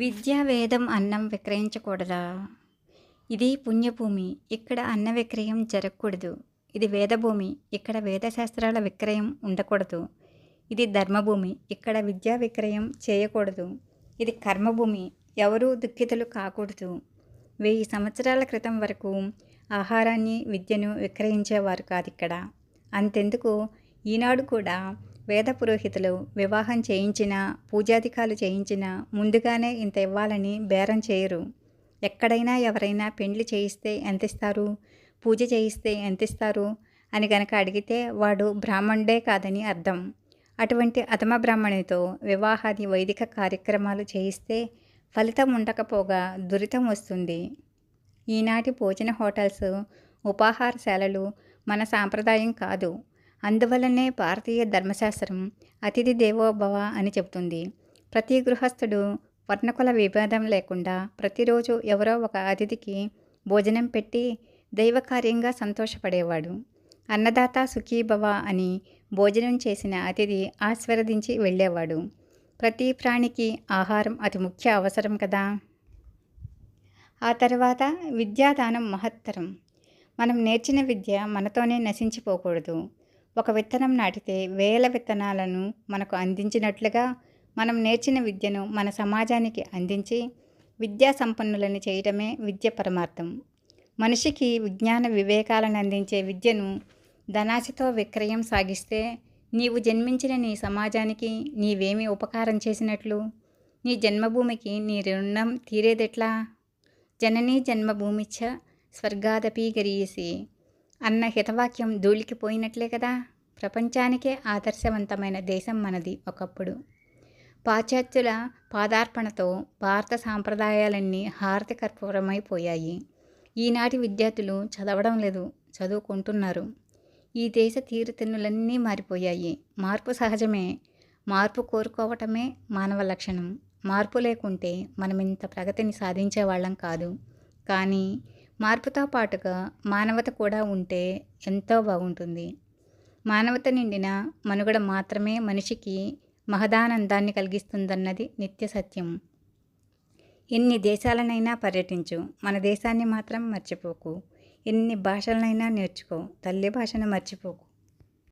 విద్యా వేదం అన్నం విక్రయించకూడదా? ఇది పుణ్యభూమి ఇక్కడ అన్న విక్రయం జరగకూడదు. ఇది వేదభూమి ఇక్కడ వేదశాస్త్రాల విక్రయం ఉండకూడదు. ఇది ధర్మభూమి ఇక్కడ విద్యా విక్రయం చేయకూడదు. ఇది కర్మభూమి ఎవరూ దుఃఖితులు కాకూడదు. వెయ్యి సంవత్సరాల క్రితం వరకు ఆహారాన్ని విద్యను విక్రయించేవారు కాదు ఇక్కడ. అంతెందుకు? ఈనాడు కూడా వేద పురోహితులు వివాహం చేయించినా పూజాధికాలు చేయించినా ముందుగానే ఇంత ఇవ్వాలని బేరం చేయరు. ఎక్కడైనా ఎవరైనా పెండ్లి చేయిస్తే ఎంత ఇస్తారు పూజ చేయిస్తే ఎంత ఇస్తారు అని గనక అడిగితే వాడు బ్రాహ్మణుడే కాదని అర్థం. అటువంటి అధమ బ్రాహ్మణితో వివాహాది వైదిక కార్యక్రమాలు చేయిస్తే ఫలితం ఉండకపోగా దురితం వస్తుంది. ఈనాటి భోజన హోటల్స్ ఉపాహారశాలలు మన సాంప్రదాయం కాదు. అందువలనే భారతీయ ధర్మశాస్త్రం అతిథి దేవోభవ అని చెబుతుంది. ప్రతి గృహస్థుడు వర్ణకుల విభేదం లేకుండా ప్రతిరోజు ఎవరో ఒక అతిథికి భోజనం పెట్టి దైవకార్యంగా సంతోషపడేవాడు. అన్నదాత సుఖీభవ అని భోజనం చేసిన అతిథి ఆశీర్వదించి వెళ్ళేవాడు. ప్రతి ప్రాణికి ఆహారం అతి ముఖ్య అవసరం కదా! ఆ తర్వాత విద్యాదానం మహత్తరం. మనం నేర్చిన విద్య మనతోనే నశించిపోకూడదు. ఒక విత్తనం నాటితే వేల విత్తనాలను మనకు అందించినట్లుగా మనం నేర్చిన విద్యను మన సమాజానికి అందించి విద్యా సంపన్నులను చేయటమే విద్య పరమార్థం. మనిషికి విజ్ఞాన వివేకాలను అందించే విద్యను ధనాశతో విక్రయం సాగిస్తే నీవు జన్మించిన నీ సమాజానికి నీవేమి ఉపకారం చేసినట్లు? నీ జన్మభూమికి నీ రుణం తీరేదెట్లా? జననీ జన్మభూమిచ్చ స్వర్గాదపి గరీసి. అన్న హితవాక్యం ధూళికిపోయినట్లే కదా? ప్రపంచానికే ఆదర్శవంతమైన దేశం మనది ఒకప్పుడు. పాశ్చాత్యుల పాదార్పణతో భారత సాంప్రదాయాలన్నీ హారతి కర్పూరమైపోయాయి ఈనాటి విద్యార్థులు చదవడం లేదు చదువుకుంటున్నారు. ఈ దేశ తీరుతెన్నులన్నీ మారిపోయాయి. మార్పు సహజమే. మార్పు కోరుకోవటమే మానవ లక్షణం. మార్పు లేకుంటే మనం ఇంత ప్రగతిని సాధించే వాళ్ళం కాదు. కానీ మార్పుతో పాటుగా మానవత కూడా ఉంటే ఎంతో బాగుంటుంది. మానవత నిండిన మనుగడ మాత్రమే మనిషికి మహదానందాన్ని కలిగిస్తుందన్నది నిత్య సత్యం. ఎన్ని దేశాలనైనా పర్యటించు మన దేశాన్ని మాత్రం మర్చిపోకు. ఎన్ని భాషలనైనా నేర్చుకో తల్లి భాషను మర్చిపోకు.